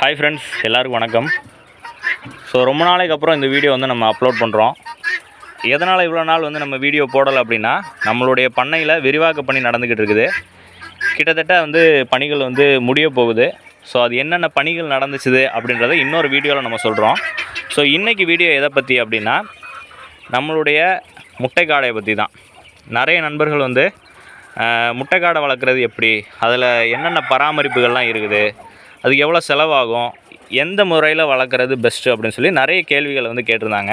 Hi friends எல்லாருக்கும் வணக்கம். So ரொம்ப நாளைக்கு அப்புறம் இந்த வீடியோ வந்து நம்ம அப்லோட் பண்ணுறோம் எதனால் இவ்வளோ நாள் வந்து நம்ம வீடியோ போடலை அப்படின்னா நம்மளுடைய பண்ணையில் விரிவாக்க பணி நடந்துக்கிட்டு இருக்குது. கிட்டத்தட்ட வந்து பணிகள் வந்து முடிய போகுது. ஸோ அது என்னென்ன பணிகள் நடந்துச்சுது அப்படின்றத இன்னொரு வீடியோவில் நம்ம சொல்கிறோம் ஸோ இன்றைக்கி வீடியோ எதை பற்றி அப்படின்னா நம்மளுடைய முட்டைக்காடையை பற்றி தான். நிறைய நண்பர்கள் வந்து முட்டைக்காடை வளர்க்குறது எப்படி? அதில் என்னென்ன பராமரிப்புகள்லாம் இருக்குது? அதுக்கு எவ்வளோ செலவாகும்? எந்த முறையில் வளர்க்குறது பெஸ்ட்டு அப்படின்னு சொல்லி நிறைய கேள்விகளை வந்து கேட்டிருந்தாங்க.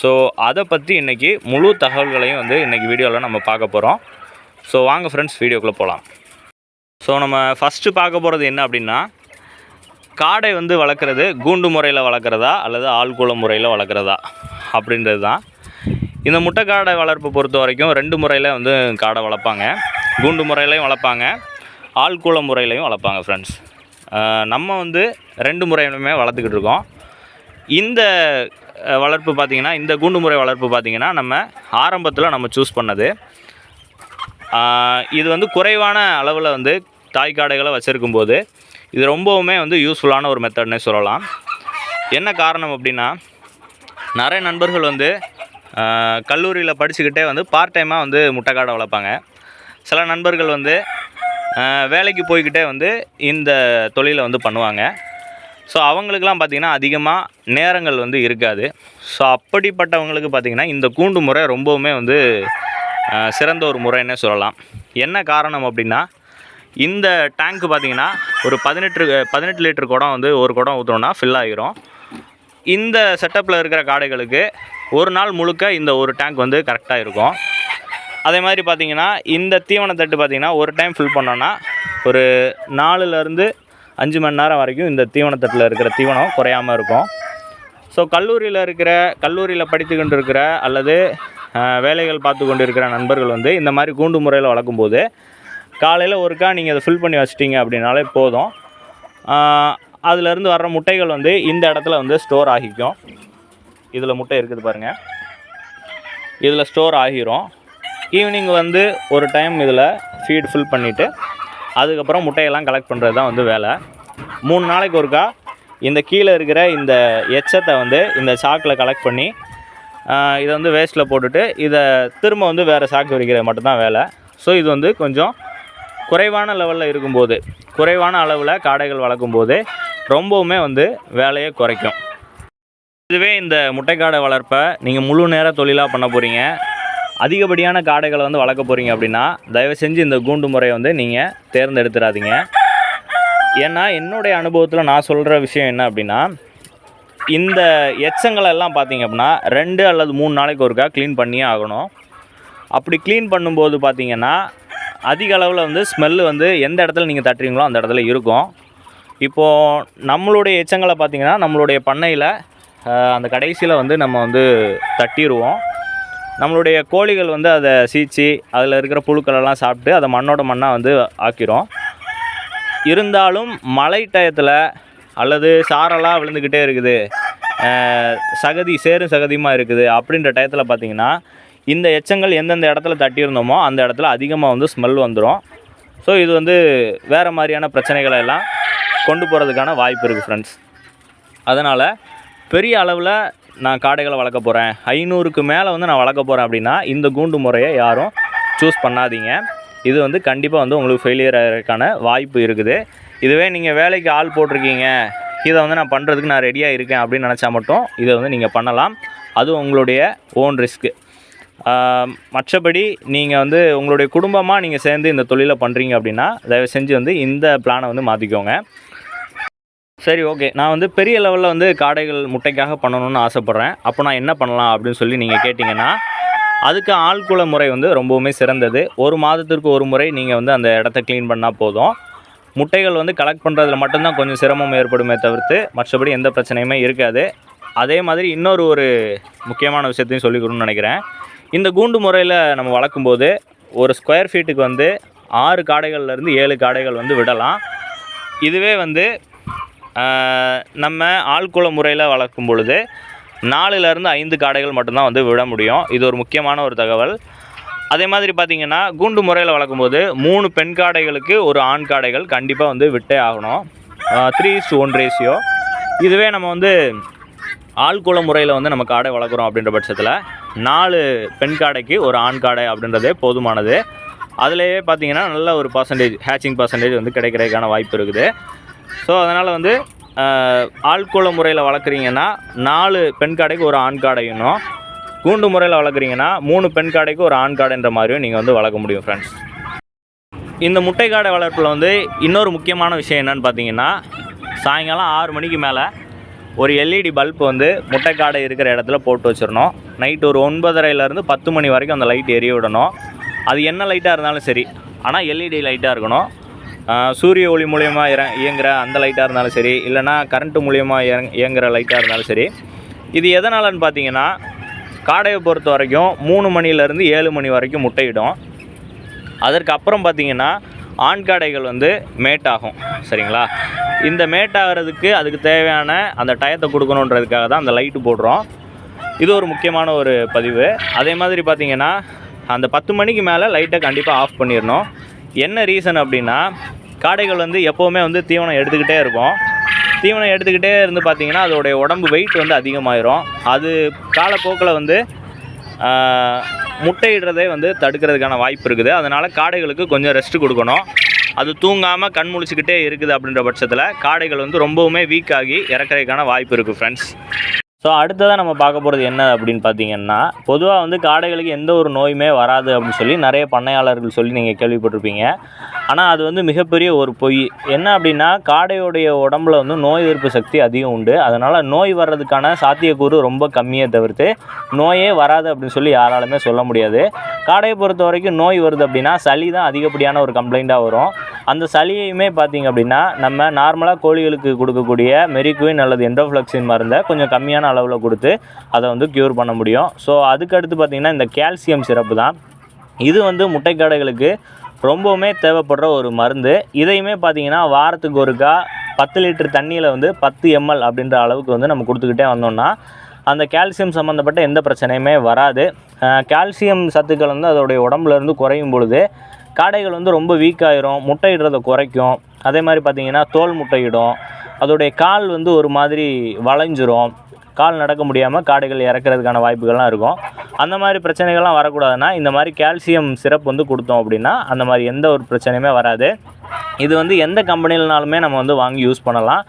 ஸோ அதை பற்றி இன்றைக்கி முழு தகவல்களையும் வந்து இன்றைக்கி வீடியோவில் நம்ம பார்க்க போகிறோம் ஸோ வாங்க ஃப்ரெண்ட்ஸ் வீடியோக்குள்ளே போகலாம் ஸோ நம்ம ஃபஸ்ட்டு பார்க்க போகிறது என்ன அப்படின்னா காடை வந்து வளர்க்குறது கூண்டு முறையில் வளர்க்குறதா அல்லது ஆள்கூள முறையில் வளர்க்குறதா அப்படின்றது தான். இந்த முட்டை காடை வளர்ப்பு பொறுத்த வரைக்கும் ரெண்டு முறையில் வந்து காடை வளர்ப்பாங்க. கூண்டு முறையிலையும் வளர்ப்பாங்க ஆள்கூள முறையிலையும் வளர்ப்பாங்க ஃப்ரெண்ட்ஸ் நம்ம வந்து ரெண்டு முறையிலுமே வளர்த்துக்கிட்டு இருக்கோம். இந்த வளர்ப்பு பார்த்திங்கன்னா இந்த கூண்டு முறை வளர்ப்பு பார்த்திங்கன்னா நம்ம ஆரம்பத்தில் நம்ம சூஸ் பண்ணது. இது வந்து குறைவான அளவில் வந்து தாய்க்காடைகளை வச்சுருக்கும் போது இது ரொம்பவுமே வந்து யூஸ்ஃபுல்லான ஒரு மெத்தட்னே சொல்லலாம். என்ன காரணம் அப்படின்னா நிறைய நண்பர்கள் வந்து கல்லூரியில் படிச்சுக்கிட்டே வந்து பார்ட் டைமாக வந்து முட்டைக்காடை வளர்ப்பாங்க. சில நண்பர்கள் வந்து வேலைக்கு போய்கிட்டே வந்து இந்த தொழிலை வந்து பண்ணுவாங்க. ஸோ அவங்களுக்கெல்லாம் பார்த்திங்கன்னா அதிகமாக நேரங்கள் வந்து இருக்காது. ஸோ அப்படிப்பட்டவங்களுக்கு பார்த்திங்கன்னா இந்த கூண்டு முறை ரொம்பவுமே வந்து சிறந்த ஒரு முறைன்னே சொல்லலாம். என்ன காரணம் அப்படின்னா இந்த டேங்க் பார்த்திங்கன்னா ஒரு பதினெட்டு பதினெட்டு லிட்டர் குடம் வந்து ஒரு குடம் ஊற்றுனோன்னா ஃபில் ஆகிரும் இந்த செட்டப்பில் இருக்கிற காடைகளுக்கு ஒரு நாள் முழுக்க இந்த ஒரு டேங்க் வந்து கரெக்டாக இருக்கும். அதே மாதிரி பார்த்தீங்கன்னா இந்த தீவனத்தட்டு பார்த்தீங்கன்னா ஒரு டைம் ஃபில் பண்ணோன்னா ஒரு நாலுலேருந்து அஞ்சு மணி நேரம் வரைக்கும் இந்த தீவனத்தட்டில் இருக்கிற தீவனம் குறையாமல் இருக்கும். ஸோ கல்லூரியில் இருக்கிற கல்லூரியில் படித்து கொண்டு இருக்கிற அல்லது வேலைகள் பார்த்து கொண்டு இருக்கிற நண்பர்கள் வந்து இந்த மாதிரி கூண்டு முறையில் வளர்க்கும்போது காலையில் ஒருக்கா நீங்கள் அதை ஃபில் பண்ணி வச்சிட்டிங்க அப்படின்னாலே போதும். அதுலேருந்து வர்ற முட்டைகள் வந்து இந்த இடத்துல வந்து ஸ்டோர் ஆகிக்கும். இதில் முட்டை இருக்குது பாருங்கள் இதில் ஸ்டோர் ஆகிரும். ஈவினிங் வந்து ஒரு டைம் இதில் ஃபீட் ஃபில் பண்ணிவிட்டு அதுக்கப்புறம் முட்டையெல்லாம் கலெக்ட் பண்ணுறது தான் வந்து வேலை. மூணு நாளைக்கு ஒருக்கா இந்த கீழே இருக்கிற இந்த எச்சத்தை வந்து இந்த சாக்கில் கலெக்ட் பண்ணி இதை வந்து வேஸ்ட்டில் போட்டுட்டு இதை திரும்ப வந்து வேறு சாக்கு விரிக்கிறது மட்டும்தான் வேலை. ஸோ இது வந்து கொஞ்சம் குறைவான லெவலில் இருக்கும்போது குறைவான அளவில் காடைகள் வளர்க்கும்போது ரொம்பவுமே வந்து வேலையை குறைக்கும். இதுவே இந்த முட்டைக்காடை வளர்ப்பை நீங்கள் முழு நேர தொழிலாக பண்ண போகிறீங்க அதிகப்படியான காடைகளை வந்து வளர்க்க போகிறீங்க அப்படின்னா தயவு செஞ்சு இந்த கூண்டு முறையை வந்து நீங்கள் தேர்ந்தெடுத்துடாதீங்க. ஏன்னா என்னுடைய அனுபவத்தில் நான் சொல்கிற விஷயம் என்ன அப்படின்னா இந்த எச்சங்களை எல்லாம் பார்த்தீங்க அப்படின்னா ரெண்டு அல்லது மூணு நாளைக்கு ஒருக்கா க்ளீன் பண்ணியே ஆகணும். அப்படி க்ளீன் பண்ணும்போது பார்த்தீங்கன்னா அதிக அளவில் வந்து ஸ்மெல்லு வந்து எந்த இடத்துல நீங்கள் தட்டுறீங்களோ அந்த இடத்துல இருக்கும். இப்போது நம்மளுடைய எச்சங்களை பார்த்தீங்கன்னா நம்மளுடைய பண்ணையில் அந்த கடைசியில் வந்து நம்ம வந்து தட்டிடுவோம் நம்மளுடைய கோழிகள் வந்து அதை சீச்சி அதில் இருக்கிற புழுக்களெல்லாம் சாப்பிட்டு அதை மண்ணோட மண்ணாக வந்து ஆக்கிரும். இருந்தாலும் மழை டயத்தில் அல்லது சாரெல்லாம் விழுந்துக்கிட்டே இருக்குது. சகதி சேரும் சகதியுமாக இருக்குது அப்படின்ற டயத்தில் பார்த்திங்கன்னா இந்த எச்சங்கள் எந்தெந்த இடத்துல தட்டியிருந்தோமோ அந்த இடத்துல அதிகமாக வந்து ஸ்மெல் வந்துடும் ஸோ இது வந்து வேறு மாதிரியான பிரச்சனைகளை எல்லாம் கொண்டு போகிறதுக்கான வாய்ப்பு இருக்குது ஃப்ரெண்ட்ஸ் அதனால் பெரிய அளவில் நான் காடைகளை வளர்க்க போகிறேன் ஐநூறுக்கு மேலே வந்து நான் வளர்க்க போகிறேன் அப்படின்னா இந்த கூண்டு முறையை யாரும் சூஸ் பண்ணாதீங்க. இது வந்து கண்டிப்பாக வந்து உங்களுக்கு ஃபெயிலியர் ஆகிறதுக்கான வாய்ப்பு இருக்குது. இதுவே நீங்கள் வேலைக்கு ஆள் போட்டிருக்கீங்க. இதை வந்து நான் பண்ணுறதுக்கு நான் ரெடியாக இருக்கேன் அப்படின்னு நினச்சா மட்டும் இதை வந்து நீங்கள் பண்ணலாம். அது உங்களுடைய ஓன் ரிஸ்க்கு மற்றபடி நீங்கள் வந்து உங்களுடைய குடும்பமாக நீங்கள் சேர்ந்து இந்த தொழிலை பண்ணுறீங்க அப்படின்னா தயவு செஞ்சு வந்து இந்த பிளானை வந்து மாற்றிக்கோங்க சரி ஓகே நான் வந்து பெரிய லெவலில் வந்து காடைகள் முட்டைக்காக பண்ணணும்னு ஆசைப்பட்றேன். அப்போ நான் என்ன பண்ணலாம் அப்படின்னு சொல்லி நீங்கள் கேட்டிங்கன்னா அதுக்கு ஆள்குள முறை வந்து ரொம்பவுமே சிறந்தது. ஒரு மாதத்திற்கு ஒரு முறை நீங்கள் வந்து அந்த இடத்த க்ளீன் பண்ணால் போதும். முட்டைகள் வந்து கலெக்ட் பண்ணுறதுல மட்டும்தான் கொஞ்சம் சிரமம் ஏற்படுமே தவிர்த்து மற்றபடி எந்த பிரச்சனையுமே இருக்காது. அதே மாதிரி இன்னொரு ஒரு முக்கியமான விஷயத்தையும் சொல்லிக்கணும்னு நினைக்கிறேன். இந்த கூண்டு முறையில் நம்ம வளர்க்கும்போது ஒரு ஸ்கொயர் ஃபீட்டுக்கு வந்து ஆறு காடைகள்லேருந்து ஏழு காடைகள் வந்து விடலாம். இதுவே வந்து நம்ம ஆள்குள முறையில் வளர்க்கும் பொழுது நாலுலேருந்து ஐந்து காடைகள் மட்டும்தான் வந்து விட முடியும். இது ஒரு முக்கியமான ஒரு தகவல். அதே மாதிரி பார்த்தீங்கன்னா கூண்டு முறையில் வளர்க்கும்போது மூணு பெண் காடைகளுக்கு ஒரு ஆண் காடைகள் கண்டிப்பாக வந்து விட்டே ஆகணும். த்ரீ இஸ் ஒன் ரேஷியோ இதுவே நம்ம வந்து ஆள்குள முறையில் வந்து நம்ம காடை வளர்க்குறோம் அப்படின்ற பட்சத்தில் நாலு பெண் காடைக்கு ஒரு ஆண் காடை அப்படின்றதே போதுமானது. அதுலேயே பார்த்தீங்கன்னா நல்ல ஒரு பர்சன்டேஜ் ஹேச்சிங் பர்சன்டேஜ் வந்து கிடைக்கிறதுக்கான வாய்ப்பு இருக்குது. ஸோ அதனால் வந்து ஆள்கூல முறையில் வளர்க்குறீங்கன்னா நாலு பெண் காடைக்கு ஒரு ஆண் காடையும் கூண்டு முறையில் வளர்க்குறீங்கன்னா மூணு பெண் காடைக்கு ஒரு ஆண் காடைன்ற மாதிரியும் நீங்கள் வந்து வளர்க்க முடியும் ஃப்ரெண்ட்ஸ் இந்த முட்டை காடை வளர்ப்பில் வந்து இன்னொரு முக்கியமான விஷயம் என்னென்னு பார்த்தீங்கன்னா சாயங்காலம் ஆறு மணிக்கு மேலே ஒரு எல்இடி பல்ப் வந்து முட்டை காடை இருக்கிற இடத்துல போட்டு வச்சிடணும். நைட் ஒரு ஒன்பதரைலேருந்து பத்து மணி வரைக்கும் அந்த லைட் எரிய விடணும். அது என்ன லைட்டாக இருந்தாலும் சரி. ஆனால் எல்இடி லைட்டாக இருக்கணும். சூரிய ஒளி மூலயமா இற இயங்குகிற அந்த லைட்டாக இருந்தாலும் சரி இல்லைனா கரண்ட்டு மூலியமாக இயங் இயங்குகிற லைட்டாக இருந்தாலும் சரி இது எதனாலன்னு பார்த்தீங்கன்னா காடையை பொறுத்த வரைக்கும் மூணு மணிலேருந்து ஏழு மணி வரைக்கும் முட்டையிடும். அதற்கு அப்புறம் பார்த்தீங்கன்னா ஆண் காடைகள் வந்து மேட் ஆகும் சரிங்களா? இந்த மேட் ஆகிறதுக்கு அதுக்கு தேவையான அந்த டயத்தை கொடுக்கணுன்றதுக்காக தான் அந்த லைட்டு போடுறோம். இது ஒரு முக்கியமான ஒரு பதிவு. அதே மாதிரி பார்த்தீங்கன்னா அந்த பத்து மணிக்கு மேலே லைட்டை கண்டிப்பாக ஆஃப் பண்ணிடணும். என்ன ரீசன் அப்படின்னா காடைகள் வந்து எப்போவுமே வந்து தீவனம் எடுத்துக்கிட்டே இருக்கும். தீவனம் எடுத்துக்கிட்டே இருந்து பார்த்தீங்கன்னா அதோடைய உடம்பு வெயிட் வந்து அதிகமாயிரும். அது காலப்போக்கில் வந்து முட்டையிடுறதே வந்து தடுக்கிறதுக்கான வாய்ப்பு இருக்குது. அதனால் காடைகளுக்கு கொஞ்சம் ரெஸ்ட் கொடுக்கணும். அது தூங்காமல் கண் முழிச்சுக்கிட்டே இருக்குது அப்படின்ற பட்சத்தில் காடைகள் வந்து ரொம்பவுமே வீக் ஆகி இறக்குறதுக்கான வாய்ப்பு இருக்குது ஃப்ரெண்ட்ஸ் ஸோ அடுத்ததாக நம்ம பார்க்க போகிறது என்ன அப்படின்னு பார்த்தீங்கன்னா பொதுவாக வந்து காடைகளுக்கு எந்த ஒரு நோயுமே வராது அப்படின்னு சொல்லி நிறைய பண்ணையாளர்கள் சொல்லி நீங்கள் கேள்விப்பட்டிருப்பீங்க. ஆனால் அது வந்து மிகப்பெரிய ஒரு பொய். என்ன அப்படின்னா காடையுடைய உடம்புல வந்து நோய் எதிர்ப்பு சக்தி அதிகம் உண்டு. அதனால் நோய் வர்றதுக்கான சாத்தியக்கூறு ரொம்ப கம்மியை தவிர்த்து நோயே வராது அப்படின்னு சொல்லி யாராலுமே சொல்ல முடியாது. காடையை பொறுத்த வரைக்கும் நோய் வருது அப்படின்னா சளி தான் அதிகப்படியான ஒரு கம்ப்ளைண்ட்டாக வரும். அந்த சளியையுமே பார்த்தீங்க அப்படின்னா நம்ம நார்மலாக கோழிகளுக்கு கொடுக்கக்கூடிய மெரிக்குயின் அல்லது எண்டோஃப்ளக்ஸின் மருந்தை கொஞ்சம் கம்மியான அளவில் கொடுத்து அதை வந்து க்யூர் பண்ண முடியும். ஸோ அதுக்கடுத்து பார்த்திங்கன்னா இந்த கால்சியம் சிறப்பு தான். இது வந்து முட்டைக்கடைகளுக்கு ரொம்பவுமே தேவைப்படுற ஒரு மருந்து. இதையுமே பார்த்தீங்கன்னா வாரத்துக்கு ஒருக்கா பத்து லிட்டர் தண்ணியில் வந்து பத்து எம்எல் அப்படின்ற அளவுக்கு வந்து நம்ம கொடுத்துக்கிட்டே வந்தோம்னா அந்த கால்சியம் சம்மந்தப்பட்ட எந்த பிரச்சனையுமே வராது. கால்சியம் சத்துக்கள் வந்து அதோடைய உடம்புலேருந்து குறையும் பொழுது காடைகள் வந்து ரொம்ப வீக் ஆயிரும் முட்டையிடுறதை குறைக்கும். அதே மாதிரி பார்த்திங்கன்னா தோல் முட்டையிடும். அதோடைய கால் வந்து ஒரு மாதிரி வளைஞ்சிரும். கால் நடக்க முடியாமல் காடுகள் இறக்கிறதுக்கான வாய்ப்புகள்லாம் இருக்கும். அந்த மாதிரி பிரச்சனைகள்லாம் வரக்கூடாதுன்னா இந்த மாதிரி கால்சியம் சிரப் வந்து கொடுத்தோம் அப்படின்னா அந்த மாதிரி எந்த ஒரு பிரச்சனையுமே வராது. இது வந்து எந்த கம்பெனிலனாலுமே நம்ம வந்து வாங்கி யூஸ் பண்ணலாம்.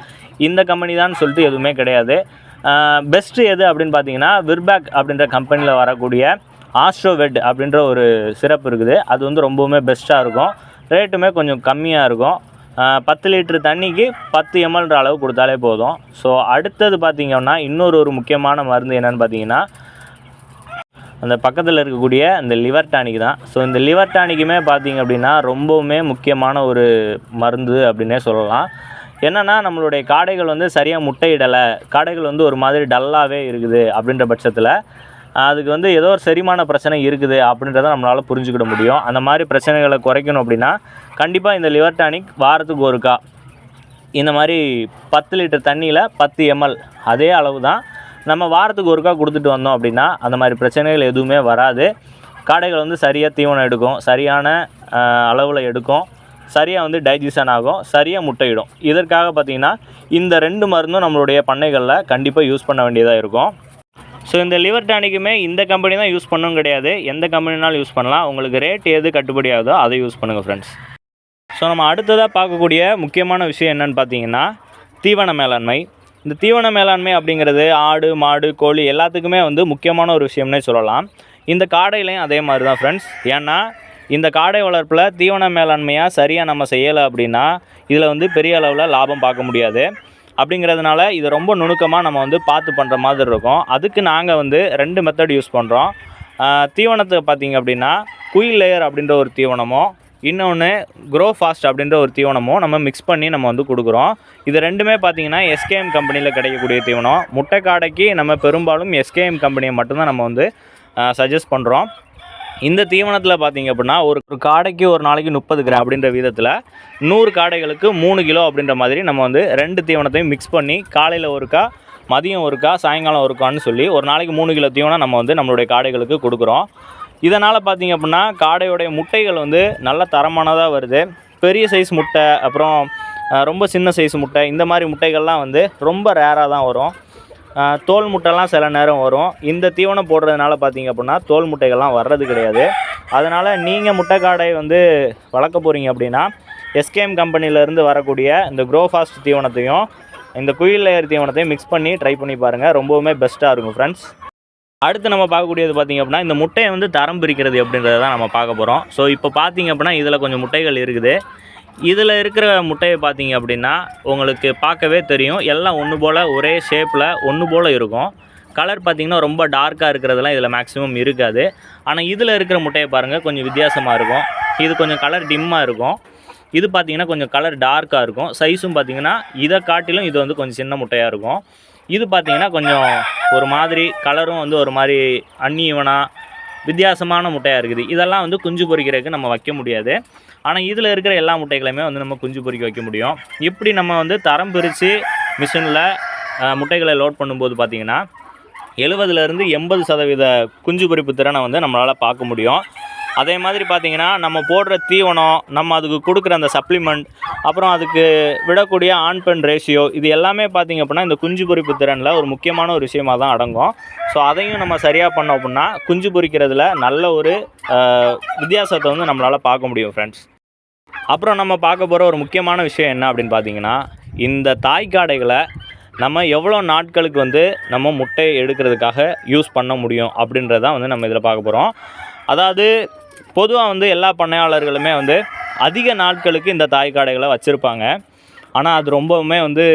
இந்த கம்பெனி தான் சொல்லிட்டு எதுவுமே கிடையாது. பெஸ்ட்டு எது அப்படின்னு பார்த்தீங்கன்னா விர்பேக் அப்படின்ற கம்பெனியில் வரக்கூடிய ஆஸ்ட்ரோவெட் அப்படின்ற ஒரு சிறப்பு இருக்குது. அது வந்து ரொம்பவுமே பெஸ்ட்டாக இருக்கும். ரேட்டுமே கொஞ்சம் கம்மியாக இருக்கும். பத்து லிட்டர் தண்ணிக்கு பத்து எம்எல்ன்ற அளவு கொடுத்தாலே போதும். ஸோ அடுத்தது பார்த்திங்கன்னா இன்னொரு ஒரு முக்கியமான மருந்து என்னன்னு பார்த்தீங்கன்னா அந்த பக்கத்தில் இருக்கக்கூடிய இந்த லிவர் டானிக் தான். ஸோ இந்த லிவர் டானிக்குமே பார்த்தீங்க அப்படின்னா ரொம்பவுமே முக்கியமான ஒரு மருந்து அப்படின்னே சொல்லலாம். என்னென்னா நம்மளுடைய காடைகள் வந்து சரியாக முட்டையிடலை. காடைகள் வந்து ஒரு மாதிரி டல்லாகவே இருக்குது அப்படின்ற பட்சத்தில் அதுக்கு வந்து ஏதோ ஒரு செரிமான பிரச்சனை இருக்குது அப்படின்றத நம்மளால் புரிஞ்சுக்கிட முடியும். அந்த மாதிரி பிரச்சனைகளை குறைக்கணும் அப்படின்னா கண்டிப்பாக இந்த லிவர் டானிக் வாரத்துக்கு ஒருக்கா. இந்த மாதிரி பத்து லிட்டர் தண்ணியில் பத்து எம்எல் அதே அளவு தான் நம்ம வாரத்துக்கு ஒருக்கா கொடுத்துட்டு வந்தோம் அப்படின்னா அந்த மாதிரி பிரச்சனைகள் எதுவுமே வராது. காடைகள் வந்து சரியாக தீவனம் எடுக்கும். சரியான அளவில் எடுக்கும். சரியாக வந்து டைஜஷன் ஆகும். சரியாக முட்டையிடும். இதற்காக பார்த்திங்கன்னா இந்த ரெண்டு மருந்தும் நம்மளுடைய பண்ணைகளில் கண்டிப்பாக யூஸ் பண்ண வேண்டியதாக இருக்கும். ஸோ இந்த லிவர் டானிக்குமே இந்த கம்பெனி தான் யூஸ் பண்ணணும் கிடையாது. எந்த கம்பெனினாலும் யூஸ் பண்ணலாம். உங்களுக்கு ரேட் எது கட்டுப்படி ஆகுதோ அதை யூஸ் பண்ணுங்கள் ஃப்ரெண்ட்ஸ் ஸோ நம்ம அடுத்ததாக பார்க்கக்கூடிய முக்கியமான விஷயம் என்னன்னு பார்த்தீங்கன்னா தீவன மேலாண்மை. இந்த தீவன மேலாண்மை அப்படிங்கிறது ஆடு மாடு கோழி எல்லாத்துக்குமே வந்து முக்கியமான ஒரு விஷயம்னே சொல்லலாம். இந்த காடையிலையும் அதே மாதிரி தான் ஃப்ரெண்ட்ஸ் ஏன்னா இந்த காடை வளர்ப்பில் தீவன மேலாண்மையாக சரியாக நம்ம செய்யலை அப்படின்னா இதில் வந்து பெரிய அளவில் லாபம் பார்க்க முடியாது. அப்படிங்கிறதுனால இதை ரொம்ப நுணுக்கமாக நம்ம வந்து பார்த்து பண்ணுற மாதிரி இருக்கும். அதுக்கு நாங்கள் வந்து ரெண்டு மெத்தட் யூஸ் பண்ணுறோம் தீவனத்தை பார்த்திங்க அப்படின்னா குயில் லேயர் அப்படின்ற ஒரு தீவனமும் இன்னொன்று க்ரோ ஃபாஸ்ட் அப்படின்ற ஒரு தீவனமும் நம்ம மிக்ஸ் பண்ணி நம்ம வந்து கொடுக்குறோம். இது ரெண்டுமே பார்த்தீங்கன்னா எஸ்கேஎம் கம்பெனியில் கிடைக்கக்கூடிய தீவனம். முட்டை காடைக்கு நம்ம பெரும்பாலும் எஸ்கேஎம் கம்பெனியை மட்டும்தான் நம்ம வந்து சஜஸ்ட் பண்ணுறோம் இந்த தீவனத்தில் பார்த்தீங்க அப்படின்னா ஒரு ஒரு காடைக்கு ஒரு நாளைக்கு முப்பது கிராம் அப்படின்ற விதத்தில் நூறு காடைகளுக்கு மூணு கிலோ அப்படின்ற மாதிரி நம்ம வந்து ரெண்டு தீவனத்தையும் மிக்ஸ் பண்ணி காலையில் ஒருக்கா மதியம் ஒருக்கா சாயங்காலம் ஒருக்கான்னு சொல்லி ஒரு நாளைக்கு மூணு கிலோ தீவனம் நம்ம வந்து நம்மளுடைய காடைகளுக்கு கொடுக்குறோம். இதனால் பார்த்தீங்க அப்படின்னா காடையோடைய முட்டைகள் வந்து நல்ல தரமானதாக வருது. பெரிய சைஸ் முட்டை அப்புறம் ரொம்ப சின்ன சைஸ் முட்டை இந்த மாதிரி முட்டைகள்லாம் வந்து ரொம்ப ரேராக தான் வரும். தோல் முட்டைலாம் சில நேரம் வரும். இந்த தீவனம் போடுறதுனால பார்த்தீங்க அப்படின்னா தோல் முட்டைகள்லாம் வர்றது கிடையாது. அதனால் நீங்கள் முட்டை காடை வந்து வளர்க்க போகிறீங்க அப்படின்னா எஸ்கேஎம் கம்பெனியிலேருந்து வரக்கூடிய இந்த க்ரோஃபாஸ்ட் தீவனத்தையும் இந்த குயில் லேயர் தீவனத்தையும் மிக்ஸ் பண்ணி ட்ரை பண்ணி பாருங்கள் ரொம்பவுமே பெஸ்ட்டாக இருக்கும் ஃப்ரெண்ட்ஸ் அடுத்து நம்ம பார்க்கக்கூடியது பார்த்திங்க அப்படின்னா இந்த முட்டையை வந்து தரம் பிரிக்கிறது அப்படின்றத தான் நம்ம பார்க்க போகிறோம் ஸோ இப்போ பார்த்தீங்க அப்படின்னா இதில் கொஞ்சம் முட்டைகள் இருக்குது. இதில் இருக்கிற முட்டையை பார்த்தீங்க அப்படின்னா உங்களுக்கு பார்க்கவே தெரியும். எல்லாம் ஒன்று போல் ஒரே ஷேப்பில் ஒன்று போல் இருக்கும். கலர் பார்த்திங்கன்னா ரொம்ப டார்க்காக இருக்கிறதெல்லாம் இதில் மேக்ஸிமம் இருக்காது. ஆனால் இதில் இருக்கிற முட்டையை பாருங்கள் கொஞ்சம் வித்தியாசமாக இருக்கும். இது கொஞ்சம் கலர் டிம்மாக இருக்கும். இது பார்த்தீங்கன்னா கொஞ்சம் கலர் டார்க்காக இருக்கும். சைஸும் பார்த்தீங்கன்னா இதை காட்டிலும் இது வந்து கொஞ்சம் சின்ன முட்டையாக இருக்கும். இது பார்த்தீங்கன்னா கொஞ்சம் ஒரு மாதிரி கலரும் வந்து ஒரு மாதிரி அன்ஈவனாக வித்தியாசமான முட்டையாக இருக்குது. இதெல்லாம் வந்து குஞ்சு பொரிக்கிறதுக்கு நம்ம வைக்க முடியாது. ஆனால் இதில் இருக்கிற எல்லா முட்டைகளையுமே வந்து நம்ம குஞ்சு பொறிக்க வைக்க முடியும். இப்படி நம்ம வந்து தரம் பிரித்து மிஷினில் முட்டைகளை லோட் பண்ணும்போது பார்த்திங்கன்னா எழுபதுலேருந்து எண்பது சதவீத குஞ்சு பொறிப்பு திறனை வந்து நம்மளால் பார்க்க முடியும். அதே மாதிரி பார்த்தீங்கன்னா நம்ம போடுற தீவனம் நம்ம அதுக்கு கொடுக்குற அந்த சப்ளிமெண்ட் அப்புறம் அதுக்கு விடக்கூடிய ஆண் பெண் ரேஷியோ இது எல்லாமே பார்த்தீங்க அப்படின்னா இந்த குஞ்சு பொறிப்பு திறனில் ஒரு முக்கியமான ஒரு விஷயமாக தான் அடங்கும். ஸோ அதையும் நம்ம சரியாக பண்ணோம் அப்படின்னா குஞ்சு பொறிக்கிறதுல நல்ல ஒரு வித்தியாசத்தை வந்து நம்மளால் பார்க்க முடியும் ஃப்ரெண்ட்ஸ் அப்புறம் நம்ம பார்க்க போகிற ஒரு முக்கியமான விஷயம் என்ன அப்படின்னு பார்த்தீங்கன்னா இந்த தாய்க்காடைகளை நம்ம எவ்வளோ நாட்களுக்கு வந்து நம்ம முட்டையை எடுக்கிறதுக்காக யூஸ் பண்ண முடியும் அப்படின்றதான் வந்து நம்ம இதில் பார்க்க போகிறோம் அதாவது பொதுவாக வந்து எல்லா பண்ணையாளர்களுமே வந்து அதிக நாட்களுக்கு இந்த தாய் காடைகளை வச்சுருப்பாங்க. ஆனால் அது ரொம்பவுமே வந்து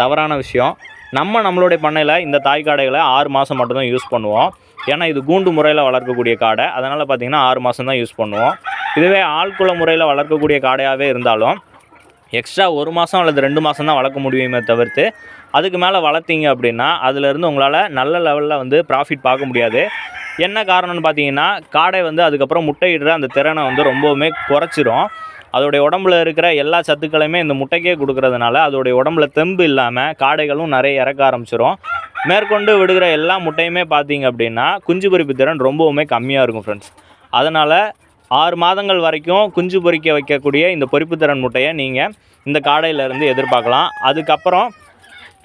தவறான விஷயம். நம்ம நம்மளுடைய பண்ணையில் இந்த தாய் காடைகளை ஆறு மாதம் மட்டும்தான் யூஸ் பண்ணுவோம். ஏன்னா இது கூண்டு முறையில் வளர்க்கக்கூடிய காடை. அதனால் பார்த்திங்கன்னா ஆறு மாதம் தான் யூஸ் பண்ணுவோம். இதுவே ஆழ்குள முறையில் வளர்க்கக்கூடிய காடையாகவே இருந்தாலும் எக்ஸ்ட்ரா ஒரு மாதம் அல்லது ரெண்டு மாதம் தான் வளர்க்க முடியுமே தவிர்த்து அதுக்கு மேலே வளர்த்தீங்க அப்படின்னா அதுலேருந்து உங்களால் நல்ல லெவலில் வந்து ப்ராஃபிட் பார்க்க முடியாது. என்ன காரணம்னு பார்த்தீங்கன்னா காடை வந்து அதுக்கப்புறம் முட்டையிடுற அந்த திறனை வந்து ரொம்பவுமே குறைச்சிரும். அதோடைய உடம்புல இருக்கிற எல்லா சத்துக்களையுமே இந்த முட்டைக்கே கொடுக்கறதுனால அதோடைய உடம்புல தெம்பு இல்லாமல் காடைகளும் நிறைய இறக்க ஆரம்பிச்சிடும் மேற்கொண்டு விடுகிற எல்லா முட்டையுமே பார்த்தீங்க அப்படின்னா குஞ்சு பொறிப்பு திறன் ரொம்பவுமே கம்மியாக இருக்கும் ஃப்ரெண்ட்ஸ் அதனால் ஆறு மாதங்கள் வரைக்கும் குஞ்சு பொறிக்க வைக்கக்கூடிய இந்த பொறிப்பு திறன் முட்டையை நீங்கள் இந்த காடையிலேருந்து எதிர்பார்க்கலாம். அதுக்கப்புறம்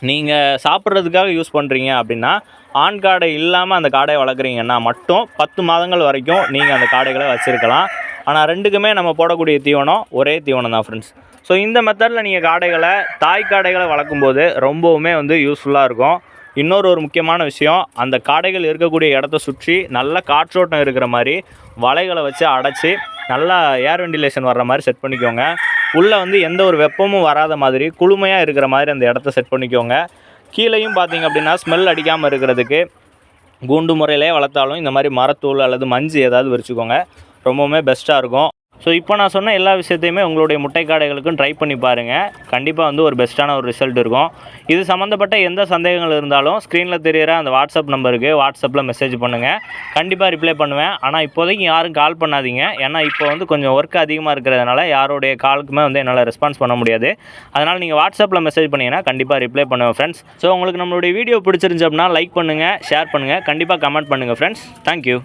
நீங்கள் சாப்பிட்றதுக்காக யூஸ் பண்ணுறீங்க அப்படின்னா ஆண் காடை இல்லாமல் அந்த காடையை வளர்க்குறீங்கன்னா மட்டும் பத்து மாதங்கள் வரைக்கும் நீங்கள் அந்த காடைகளை வச்சுருக்கலாம். ஆனால் ரெண்டுக்குமே நம்ம போடக்கூடிய தீவனம் ஒரே தீவனம் தான் ஃப்ரெண்ட்ஸ் ஸோ இந்த மெத்தடில் நீங்கள் காடைகளை தாய் காடைகளை வளர்க்கும்போது ரொம்பவுமே வந்து யூஸ்ஃபுல்லாக இருக்கும். இன்னொரு ஒரு முக்கியமான விஷயம் அந்த காடைகள் இருக்கக்கூடிய இடத்த சுற்றி நல்ல காற்றோட்டம் இருக்கிற மாதிரி வலைகளை வச்சு அடைச்சி நல்லா ஏர் வெண்டிலேஷன் வர்ற மாதிரி செட் பண்ணிக்கோங்க. உள்ளே வந்து எந்த ஒரு வெப்பமும் வராத மாதிரி குளுமையாக இருக்கிற மாதிரி அந்த இடத்த செட் பண்ணிக்கோங்க. கீழேயும் பார்த்தீங்க அப்படின்னா ஸ்மெல் அடிக்காமல் இருக்கிறதுக்கு கூண்டு முறையிலே வளர்த்தாலும் இந்த மாதிரி மரத்தூள் அல்லது மஞ்சு ஏதாவது விரிச்சுக்கோங்க. ரொம்பவுமே பெஸ்ட்டாக இருக்கும். ஸோ இப்போ நான் சொன்ன எல்லா விஷயத்தையுமே உங்களுடைய முட்டை காடைகளுக்கும் ட்ரை பண்ணி பாருங்கள் கண்டிப்பாக வந்து ஒரு பெஸ்ட்டான ஒரு ரிசல்ட் இருக்கும். இது சம்மந்தப்பட்ட எந்த சந்தேகங்கள் இருந்தாலும் ஸ்க்ரீனில் தெரியிற அந்த வாட்ஸ்அப் நம்பருக்கு வாட்ஸ்அப்பில் மெசேஜ் பண்ணுங்கள் கண்டிப்பாக ரிப்ளை பண்ணுவேன். ஆனால் இப்போதைக்கு யாரும் கால் பண்ணாதீங்க. ஏன்னா இப்போ வந்து கொஞ்சம் ஒர்க் அதிகமாக இருக்கிறதுனால யாருடைய காலுக்குமே வந்து என்னால் ரெஸ்பான்ஸ் பண்ண முடியாது. அதனால் நீங்கள் வாட்ஸ்அப்பில் மெசேஜ் பண்ணிங்கன்னா கண்டிப்பாக ரிப்ளை பண்ணுவேன் ஃப்ரெண்ட்ஸ் ஸோ உங்களுக்கு நம்மளுடைய வீடியோ பிடிச்சிருந்துச்சு அப்படின்னா லைக் பண்ணுங்கள் ஷேர் பண்ணுங்கள் கண்டிப்பாக கமெண்ட் பண்ணுங்கள் ஃப்ரெண்ட்ஸ் தேங்க்யூ